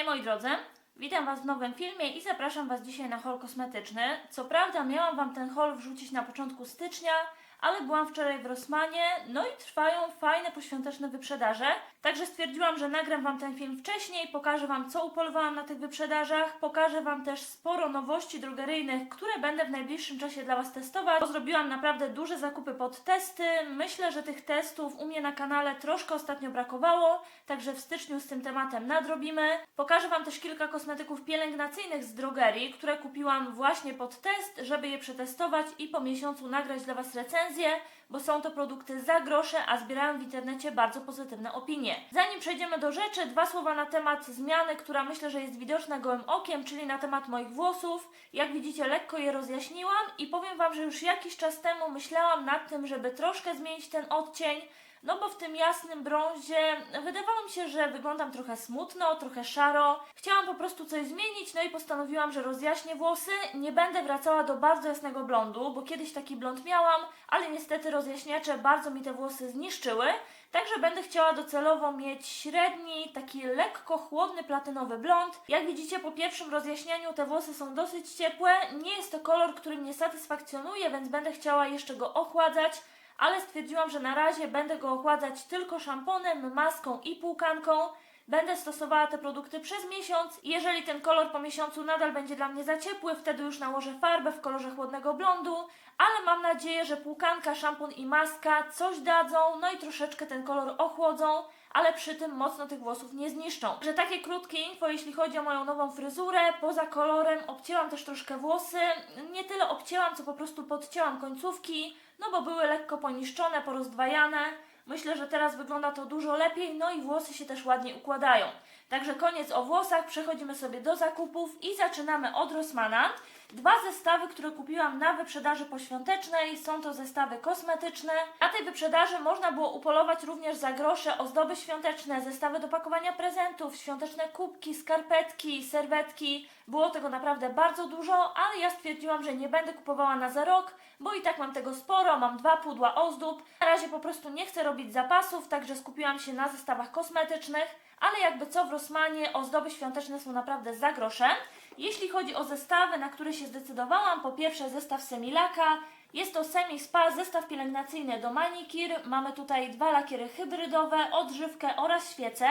Hej moi drodzy, witam Was w nowym filmie i zapraszam Was dzisiaj na haul kosmetyczny. Co prawda miałam Wam ten haul wrzucić na początku stycznia, ale byłam wczoraj w Rossmanie, no i trwają fajne poświąteczne wyprzedaże. Także stwierdziłam, że nagram Wam ten film wcześniej, pokażę Wam co upolowałam na tych wyprzedażach, pokażę Wam też sporo nowości drogeryjnych, które będę w najbliższym czasie dla Was testować. Zrobiłam naprawdę duże zakupy pod testy. Myślę, że tych testów u mnie na kanale troszkę ostatnio brakowało, także w styczniu z tym tematem nadrobimy. Pokażę Wam też kilka kosmetyków pielęgnacyjnych z drogerii, które kupiłam właśnie pod test, żeby je przetestować i po miesiącu nagrać dla Was recenzję, bo są to produkty za grosze, a zbierałam w internecie bardzo pozytywne opinie. Zanim przejdziemy do rzeczy, dwa słowa na temat zmiany, która myślę, że jest widoczna gołym okiem, czyli na temat moich włosów. Jak widzicie, lekko je rozjaśniłam i powiem Wam, że już jakiś czas temu myślałam nad tym, żeby troszkę zmienić ten odcień, no bo w tym jasnym brązie wydawało mi się, że wyglądam trochę smutno, trochę szaro. Chciałam po prostu coś zmienić, no i postanowiłam, że rozjaśnię włosy. Nie będę wracała do bardzo jasnego blondu, bo kiedyś taki blond miałam, ale niestety rozjaśniacze bardzo mi te włosy zniszczyły. Także będę chciała docelowo mieć średni, taki lekko chłodny platynowy blond. Jak widzicie po pierwszym rozjaśnianiu te włosy są dosyć ciepłe. Nie jest to kolor, który mnie satysfakcjonuje, więc będę chciała jeszcze go ochładzać ale stwierdziłam, że na razie będę go ochładzać tylko szamponem, maską i płukanką. Będę stosowała te produkty przez miesiąc. Jeżeli ten kolor po miesiącu nadal będzie dla mnie za ciepły, wtedy już nałożę farbę w kolorze chłodnego blondu, ale mam nadzieję, że płukanka, szampon i maska coś dadzą, no i troszeczkę ten kolor ochłodzą, ale przy tym mocno tych włosów nie zniszczą. Że takie krótkie info, jeśli chodzi o moją nową fryzurę, poza kolorem obcięłam też troszkę włosy, nie tyle obcięłam, co po prostu podcięłam końcówki, no bo były lekko poniszczone, porozdwajane. Myślę, że teraz wygląda to dużo lepiej, no i włosy się też ładnie układają. Także koniec o włosach, przechodzimy sobie do zakupów i zaczynamy od Rossmana. Dwa zestawy, które kupiłam na wyprzedaży poświątecznej, są to zestawy kosmetyczne. Na tej wyprzedaży można było upolować również za grosze ozdoby świąteczne, zestawy do pakowania prezentów, świąteczne kubki, skarpetki, serwetki. Było tego naprawdę bardzo dużo, ale ja stwierdziłam, że nie będę kupowała na za rok, bo i tak mam tego sporo, mam dwa pudła ozdób. Na razie po prostu nie chcę robić zapasów, także skupiłam się na zestawach kosmetycznych ale jakby co w Rossmanie ozdoby świąteczne są naprawdę za grosze. Jeśli chodzi o zestawy, na które się zdecydowałam, po pierwsze zestaw Semilaka, jest to Semi Spa, zestaw pielęgnacyjny do manikir. Mamy tutaj dwa lakiery hybrydowe, odżywkę oraz świece.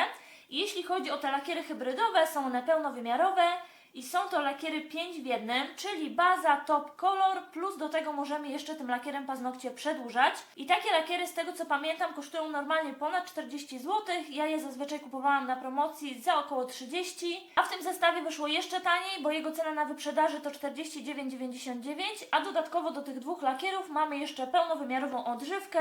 Jeśli chodzi o te lakiery hybrydowe, są one pełnowymiarowe i są to lakiery 5 w jednym, czyli baza, top, kolor, plus do tego możemy jeszcze tym lakierem paznokcie przedłużać. I takie lakiery, z tego co pamiętam, kosztują normalnie ponad 40 zł. Ja je zazwyczaj kupowałam na promocji za około 30, a w tym zestawie wyszło jeszcze taniej, bo jego cena na wyprzedaży to 49,99, a dodatkowo do tych dwóch lakierów mamy jeszcze pełnowymiarową odżywkę.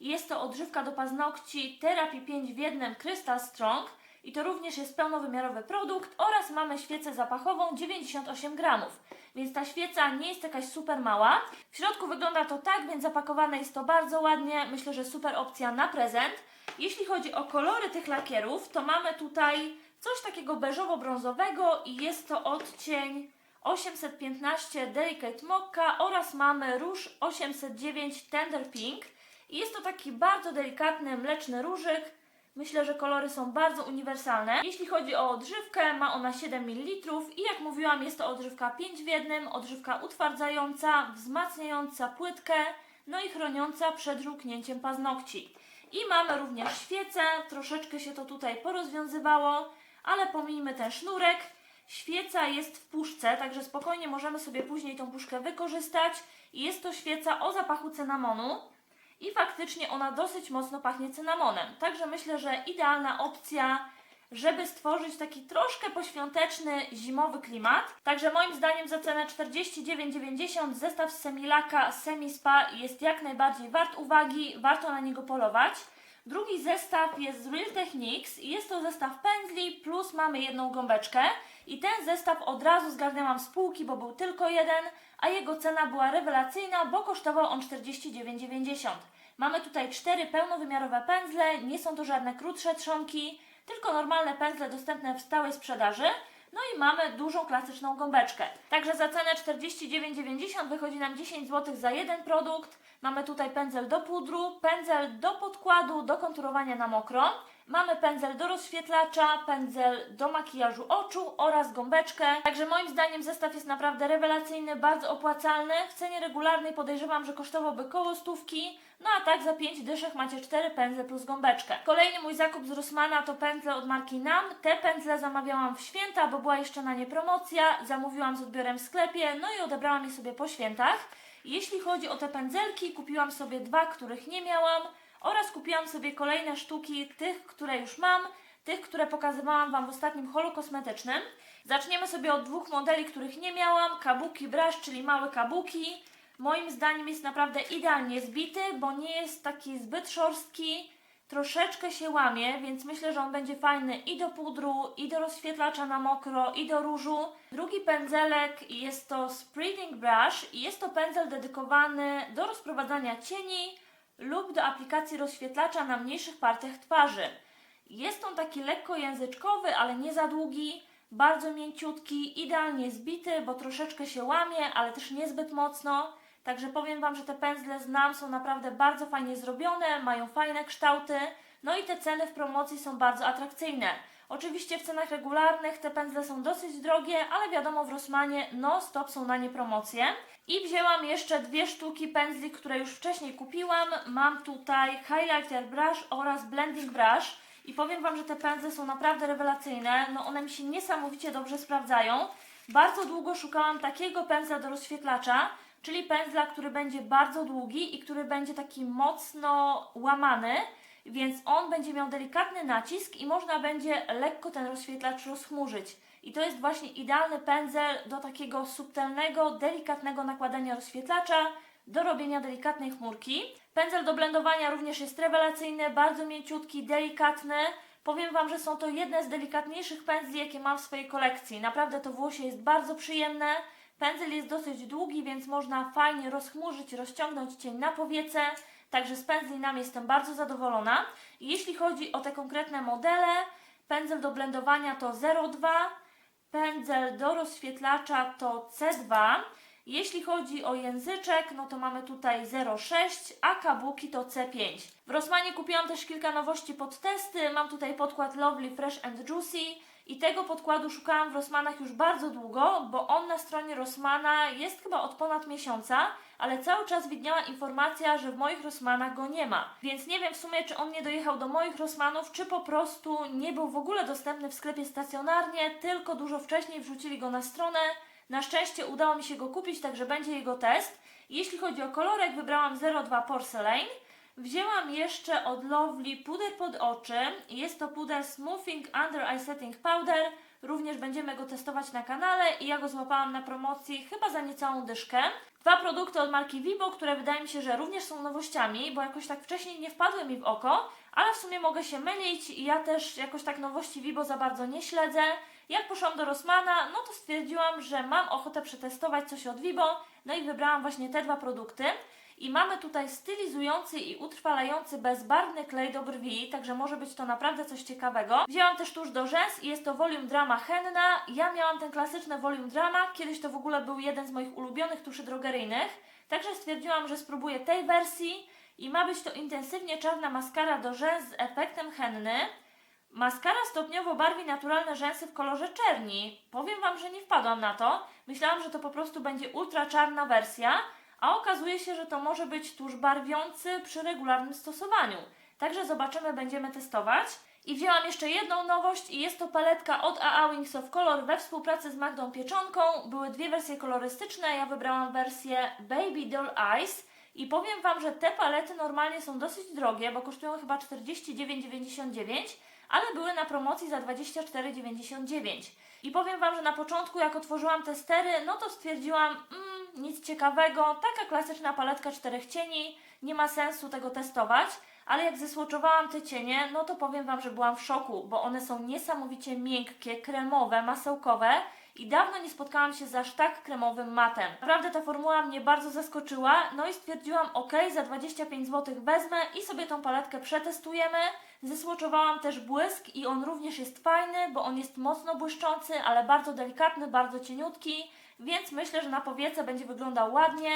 Jest to odżywka do paznokci Therapy 5 w jednym Crystal Strong i to również jest pełnowymiarowy produkt oraz mamy świecę zapachową 98 gramów. Więc ta świeca nie jest jakaś super mała. W środku wygląda to tak, więc zapakowane jest to bardzo ładnie. Myślę, że super opcja na prezent. Jeśli chodzi o kolory tych lakierów, to mamy tutaj coś takiego beżowo-brązowego i jest to odcień 815 Delicate Mocha oraz mamy róż 809 Tender Pink. I jest to taki bardzo delikatny mleczny różyk. Myślę, że kolory są bardzo uniwersalne. Jeśli chodzi o odżywkę, ma ona 7 ml i jak mówiłam, jest to odżywka 5 w jednym, odżywka utwardzająca, wzmacniająca płytkę, no i chroniąca przed żółknięciem paznokci. I mamy również świecę, troszeczkę się to tutaj porozwiązywało, ale pomijmy ten sznurek. Świeca jest w puszce, także spokojnie możemy sobie później tą puszkę wykorzystać. Jest to świeca o zapachu cynamonu. I faktycznie ona dosyć mocno pachnie cynamonem. Także myślę, że idealna opcja, żeby stworzyć taki troszkę poświąteczny, zimowy klimat. Także moim zdaniem za cenę 49,90 zestaw z Semilaka Semi Spa jest jak najbardziej wart uwagi, warto na niego polować. Drugi zestaw jest z Real Techniques i jest to zestaw pędzli plus mamy jedną gąbeczkę. I ten zestaw od razu zgarnęłam z półki, bo był tylko jeden, a jego cena była rewelacyjna, bo kosztował on 49,90. Mamy tutaj cztery pełnowymiarowe pędzle, nie są to żadne krótsze trzonki, tylko normalne pędzle dostępne w stałej sprzedaży. No i mamy dużą klasyczną gąbeczkę. Także za cenę 49,90 wychodzi nam 10 zł za jeden produkt. Mamy tutaj pędzel do pudru, pędzel do podkładu, do konturowania na mokro. Mamy pędzel do rozświetlacza, pędzel do makijażu oczu oraz gąbeczkę. Także moim zdaniem zestaw jest naprawdę rewelacyjny, bardzo opłacalny. W cenie regularnej podejrzewam, że kosztowałby koło stówki. No a tak za 5 dyszek macie 4 pędzle plus gąbeczkę. Kolejny mój zakup z Rossmana to pędzle od marki NAM. Te pędzle zamawiałam w święta, bo była jeszcze na nie promocja. Zamówiłam z odbiorem w sklepie, no i odebrałam je sobie po świętach. Jeśli chodzi o te pędzelki, kupiłam sobie dwa, których nie miałam oraz kupiłam sobie kolejne sztuki tych, które już mam, tych, które pokazywałam Wam w ostatnim holu kosmetycznym. Zaczniemy sobie od dwóch modeli, których nie miałam. Kabuki Brush, czyli małe kabuki. Moim zdaniem jest naprawdę idealnie zbity, bo nie jest taki zbyt szorstki. Troszeczkę się łamie, więc myślę, że on będzie fajny i do pudru, i do rozświetlacza na mokro, i do różu. Drugi pędzelek jest to Spreading Brush i jest to pędzel dedykowany do rozprowadzania cieni lub do aplikacji rozświetlacza na mniejszych partiach twarzy. Jest on taki lekko języczkowy, ale nie za długi, bardzo mięciutki, idealnie zbity, bo troszeczkę się łamie, ale też niezbyt mocno. Także powiem Wam, że te pędzle znam, są naprawdę bardzo fajnie zrobione, mają fajne kształty, no i te ceny w promocji są bardzo atrakcyjne. Oczywiście w cenach regularnych te pędzle są dosyć drogie, ale wiadomo w Rossmanie no stop są na nie promocje. I wzięłam jeszcze dwie sztuki pędzli, które już wcześniej kupiłam. Mam tutaj Highlighter Brush oraz Blending Brush. I powiem Wam, że te pędzle są naprawdę rewelacyjne. No one mi się niesamowicie dobrze sprawdzają. Bardzo długo szukałam takiego pędzla do rozświetlacza, czyli pędzla, który będzie bardzo długi i który będzie taki mocno łamany, więc on będzie miał delikatny nacisk i można będzie lekko ten rozświetlacz rozchmurzyć. I to jest właśnie idealny pędzel do takiego subtelnego, delikatnego nakładania rozświetlacza, do robienia delikatnej chmurki. Pędzel do blendowania również jest rewelacyjny, bardzo mięciutki, delikatny. Powiem Wam, że są to jedne z delikatniejszych pędzli, jakie mam w swojej kolekcji. Naprawdę to włosie jest bardzo przyjemne. Pędzel jest dosyć długi, więc można fajnie rozchmurzyć, rozciągnąć cień na powiece. Także z pędzli nam jestem bardzo zadowolona. I jeśli chodzi o te konkretne modele, pędzel do blendowania to 02, pędzel do rozświetlacza to C2. Jeśli chodzi o języczek, no to mamy tutaj 0,6, a kabuki to C5. W Rossmanie kupiłam też kilka nowości pod testy. Mam tutaj podkład Lovely Fresh and Juicy i tego podkładu szukałam w Rossmanach już bardzo długo, bo on na stronie Rossmana jest chyba od ponad miesiąca, ale cały czas widniała informacja, że w moich Rossmanach go nie ma. Więc nie wiem w sumie, czy on nie dojechał do moich Rossmanów, czy po prostu nie był w ogóle dostępny w sklepie stacjonarnie, tylko dużo wcześniej wrzucili go na stronę. Na szczęście udało mi się go kupić, także będzie jego test. Jeśli chodzi o kolorek, wybrałam 02 Porcelain. Wzięłam jeszcze od Lovely puder pod oczy. Jest to puder Smoothing Under Eye Setting Powder. Również będziemy go testować na kanale i ja go złapałam na promocji chyba za niecałą dyszkę. Dwa produkty od marki Vibo, które wydaje mi się, że również są nowościami, bo jakoś tak wcześniej nie wpadły mi w oko, ale w sumie mogę się mylić i ja też jakoś tak nowości Vibo za bardzo nie śledzę. Jak poszłam do Rossmana, no to stwierdziłam, że mam ochotę przetestować coś od Vibo, no i wybrałam właśnie te dwa produkty. I mamy tutaj stylizujący i utrwalający bezbarwny klej do brwi, także może być to naprawdę coś ciekawego. Wzięłam też tuż do rzęs i jest to Volume Drama Henna. Ja miałam ten klasyczny Volume Drama, kiedyś to w ogóle był jeden z moich ulubionych tuszy drogeryjnych, także stwierdziłam, że spróbuję tej wersji i ma być to intensywnie czarna maskara do rzęs z efektem henny. Maskara stopniowo barwi naturalne rzęsy w kolorze czerni. Powiem Wam, że nie wpadłam na to. Myślałam, że to po prostu będzie ultra czarna wersja, a okazuje się, że to może być tusz barwiący przy regularnym stosowaniu. Także zobaczymy, będziemy testować. I wzięłam jeszcze jedną nowość i jest to paletka od AA Wings of Color we współpracy z Magdą Pieczonką. Były dwie wersje kolorystyczne, ja wybrałam wersję Baby Doll Eyes. I powiem Wam, że te palety normalnie są dosyć drogie, bo kosztują chyba 49,99, ale były na promocji za 24,99. I powiem Wam, że na początku jak otworzyłam te stery, no to stwierdziłam, mm, nic ciekawego, taka klasyczna paletka czterech cieni, nie ma sensu tego testować. Ale jak zesłoczowałam te cienie, no to powiem Wam, że byłam w szoku, bo one są niesamowicie miękkie, kremowe, masełkowe i dawno nie spotkałam się z aż tak kremowym matem. Naprawdę ta formuła mnie bardzo zaskoczyła, no i stwierdziłam, ok, za 25 zł wezmę i sobie tą paletkę przetestujemy. Zesłoczowałam też błysk i on również jest fajny, bo on jest mocno błyszczący, ale bardzo delikatny, bardzo cieniutki, więc myślę, że na powiece będzie wyglądał ładnie.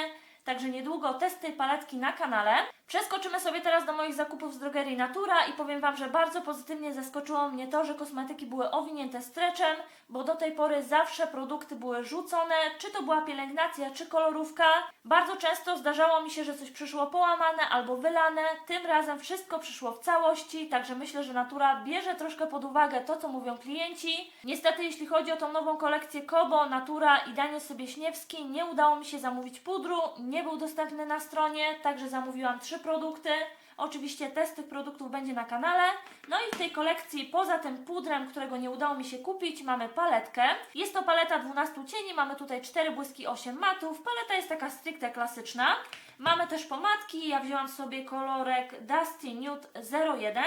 także niedługo test tej paletki na kanale. Przeskoczymy sobie teraz do moich zakupów z drogerii Natura i powiem Wam, że bardzo pozytywnie zaskoczyło mnie to, że kosmetyki były owinięte stretchem, bo do tej pory zawsze produkty były rzucone, czy to była pielęgnacja, czy kolorówka. Bardzo często zdarzało mi się, że coś przyszło połamane albo wylane, tym razem wszystko przyszło w całości, także myślę, że Natura bierze troszkę pod uwagę to, co mówią klienci. Niestety, jeśli chodzi o tą nową kolekcję Kobo, Natura i Daniel Sobieśniewski, nie udało mi się zamówić pudru, nie był dostępny na stronie, także zamówiłam trzy produkty. Oczywiście test tych produktów będzie na kanale. No i w tej kolekcji, poza tym pudrem, którego nie udało mi się kupić, mamy paletkę. Jest to paleta 12 cieni, mamy tutaj 4 błyski, 8 matów. Paleta jest taka stricte klasyczna. Mamy też pomadki, ja wzięłam sobie kolorek Dusty Nude 01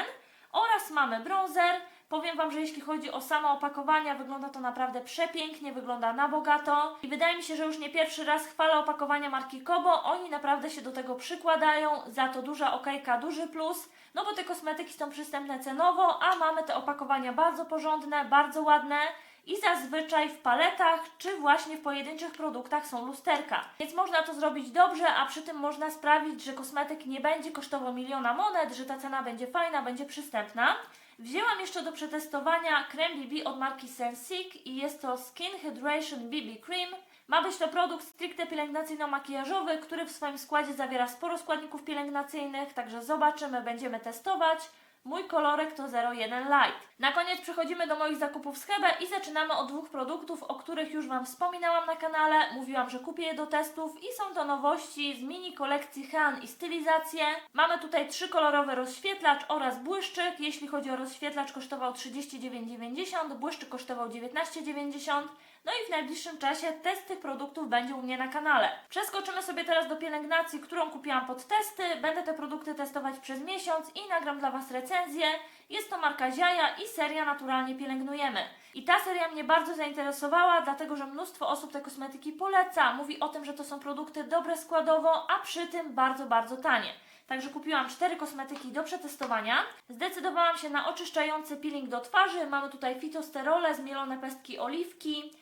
oraz mamy bronzer. Powiem Wam, że jeśli chodzi o same opakowania, wygląda to naprawdę przepięknie, wygląda na bogato. I wydaje mi się, że już nie pierwszy raz chwalę opakowania marki Kobo. Oni naprawdę się do tego przykładają, za to duża okejka, duży plus, no bo te kosmetyki są przystępne cenowo, a mamy te opakowania bardzo porządne, bardzo ładne i zazwyczaj w paletach czy właśnie w pojedynczych produktach są lusterka. Więc można to zrobić dobrze, a przy tym można sprawić, że kosmetyk nie będzie kosztował miliona monet, że ta cena będzie fajna, będzie przystępna. Wzięłam jeszcze do przetestowania krem BB od marki Sensic i jest to Skin Hydration BB Cream. Ma być to produkt stricte pielęgnacyjno-makijażowy, który w swoim składzie zawiera sporo składników pielęgnacyjnych, także zobaczymy, będziemy testować. Mój kolorek to 01 Light. Na koniec przechodzimy do moich zakupów z Hebe i zaczynamy od dwóch produktów, o których już Wam wspominałam na kanale. Mówiłam, że kupię je do testów i są to nowości z mini kolekcji Han i stylizację. Mamy tutaj trzykolorowy rozświetlacz oraz błyszczyk. Jeśli chodzi o rozświetlacz kosztował 39,90, błyszczyk kosztował 19,90. No i w najbliższym czasie test tych produktów będzie u mnie na kanale. Przeskoczymy sobie teraz do pielęgnacji, którą kupiłam pod testy. Będę te produkty testować przez miesiąc i nagram dla Was recenzję. Jest to marka Ziaja i seria Naturalnie Pielęgnujemy. I ta seria mnie bardzo zainteresowała, dlatego że mnóstwo osób te kosmetyki poleca. Mówi o tym, że to są produkty dobre składowo, a przy tym bardzo, bardzo tanie. Także kupiłam cztery kosmetyki do przetestowania. Zdecydowałam się na oczyszczający peeling do twarzy. Mamy tutaj fitosterole, zmielone pestki oliwki,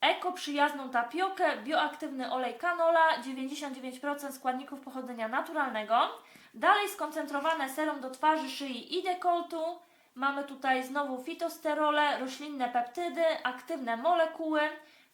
eko przyjazną tapiokę, bioaktywny olej canola, 99% składników pochodzenia naturalnego. Dalej skoncentrowane serum do twarzy, szyi i dekoltu. Mamy tutaj znowu fitosterole, roślinne peptydy, aktywne molekuły,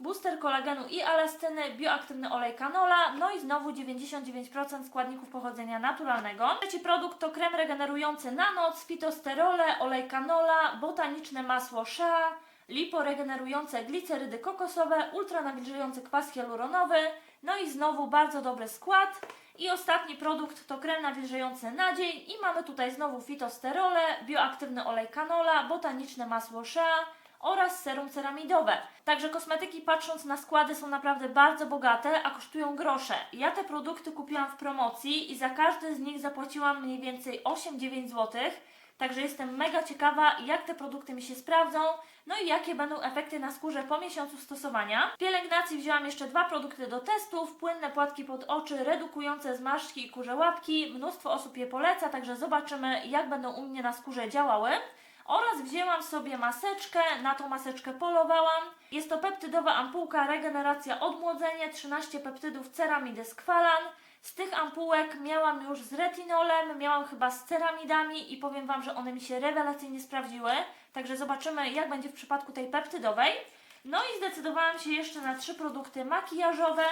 booster kolagenu i elastyny, bioaktywny olej canola, no i znowu 99% składników pochodzenia naturalnego. Trzeci produkt to krem regenerujący na noc, fitosterole, olej canola, botaniczne masło shea, liporegenerujące glicerydy kokosowe, ultranawilżający kwas hialuronowy, no i znowu bardzo dobry skład. I ostatni produkt to krem nawilżający na dzień i mamy tutaj znowu fitosterole, bioaktywny olej canola, botaniczne masło shea oraz serum ceramidowe. Także kosmetyki patrząc na składy są naprawdę bardzo bogate, a kosztują grosze. Ja te produkty kupiłam w promocji i za każdy z nich zapłaciłam mniej więcej 8-9 zł. Także jestem mega ciekawa, jak te produkty mi się sprawdzą, no i jakie będą efekty na skórze po miesiącu stosowania. W pielęgnacji wzięłam jeszcze dwa produkty do testów: płynne płatki pod oczy, redukujące zmarszczki i kurze łapki. Mnóstwo osób je poleca, także zobaczymy, jak będą u mnie na skórze działały. Oraz wzięłam sobie maseczkę, na tą maseczkę polowałam. Jest to peptydowa ampułka Regeneracja Odmłodzenie, 13 peptydów ceramidy skwalan. Z tych ampułek miałam już z retinolem, miałam chyba z ceramidami i powiem Wam, że one mi się rewelacyjnie sprawdziły. Także zobaczymy, jak będzie w przypadku tej peptydowej. No i zdecydowałam się jeszcze na trzy produkty makijażowe.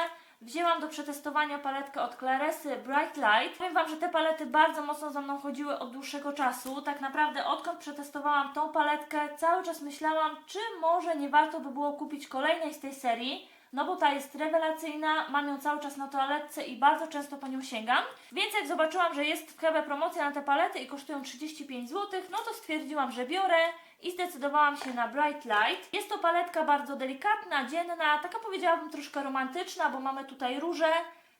Wzięłam do przetestowania paletkę od Claresy Bright Light. Powiem Wam, że te palety bardzo mocno za mną chodziły od dłuższego czasu. Tak naprawdę odkąd przetestowałam tą paletkę, cały czas myślałam, czy może nie warto by było kupić kolejnej z tej serii. No bo ta jest rewelacyjna, mam ją cały czas na toaletce i bardzo często po nią sięgam. Więc jak zobaczyłam, że jest w Hebe promocja na te palety i kosztują 35 zł, no to stwierdziłam, że biorę i zdecydowałam się na Bright Light. Jest to paletka bardzo delikatna, dzienna, taka powiedziałabym troszkę romantyczna, bo mamy tutaj róże.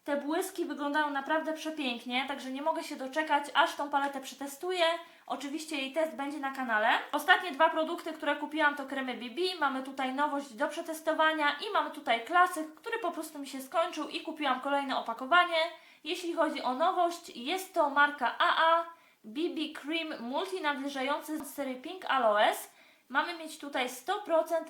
Te błyski wyglądają naprawdę przepięknie, także nie mogę się doczekać, aż tą paletę przetestuję. Oczywiście jej test będzie na kanale. Ostatnie dwa produkty, które kupiłam to kremy BB. Mamy tutaj nowość do przetestowania i mamy tutaj klasyk, który po prostu mi się skończył i kupiłam kolejne opakowanie. Jeśli chodzi o nowość, jest to marka AA BB Cream Multinawilżający z serii Pink Aloes. mamy mieć tutaj 100%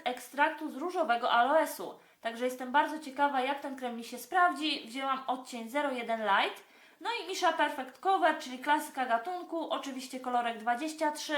ekstraktu z różowego aloesu. Także jestem bardzo ciekawa, jak ten krem mi się sprawdzi. Wzięłam odcień 01 Light. No i Misha Perfect Cover, czyli klasyka gatunku, oczywiście kolorek 23.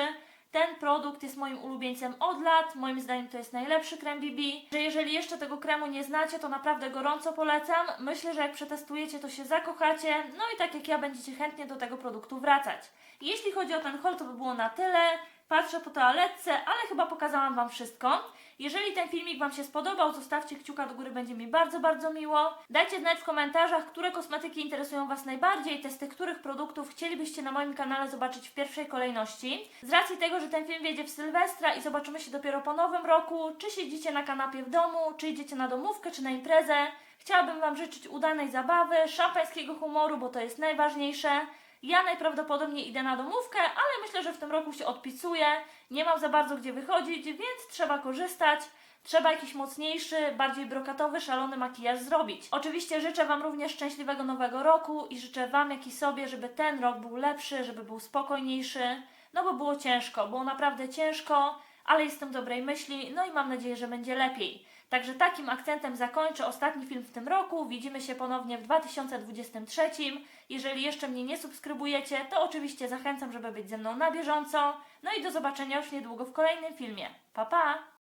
Ten produkt jest moim ulubieńcem od lat. Moim zdaniem to jest najlepszy krem BB. Że jeżeli jeszcze tego kremu nie znacie, to naprawdę gorąco polecam. Myślę, że jak przetestujecie, to się zakochacie. No i tak jak ja, będziecie chętnie do tego produktu wracać. Jeśli chodzi o ten haul, to by było na tyle. Patrzę po toaletce, ale chyba pokazałam Wam wszystko. Jeżeli ten filmik Wam się spodobał, zostawcie kciuka do góry, będzie mi bardzo, bardzo miło. Dajcie znać w komentarzach, które kosmetyki interesują Was najbardziej, testy których produktów chcielibyście na moim kanale zobaczyć w pierwszej kolejności. Z racji tego, że ten film wiedzie w Sylwestra i zobaczymy się dopiero po nowym roku, czy siedzicie na kanapie w domu, czy idziecie na domówkę, czy na imprezę, chciałabym Wam życzyć udanej zabawy, szampańskiego humoru, bo to jest najważniejsze. Ja najprawdopodobniej idę na domówkę, ale myślę, że w tym roku się odpisuję. Nie mam za bardzo gdzie wychodzić, więc trzeba korzystać. Trzeba jakiś mocniejszy, bardziej brokatowy, szalony makijaż zrobić. Oczywiście życzę Wam również szczęśliwego nowego roku i życzę Wam, jak i sobie, żeby ten rok był lepszy, żeby był spokojniejszy. No bo było ciężko, było naprawdę ciężko, ale jestem dobrej myśli, no i mam nadzieję, że będzie lepiej. Także takim akcentem zakończę ostatni film w tym roku. Widzimy się ponownie w 2023. Jeżeli jeszcze mnie nie subskrybujecie, to oczywiście zachęcam, żeby być ze mną na bieżąco. No i do zobaczenia już niedługo w kolejnym filmie. Pa pa!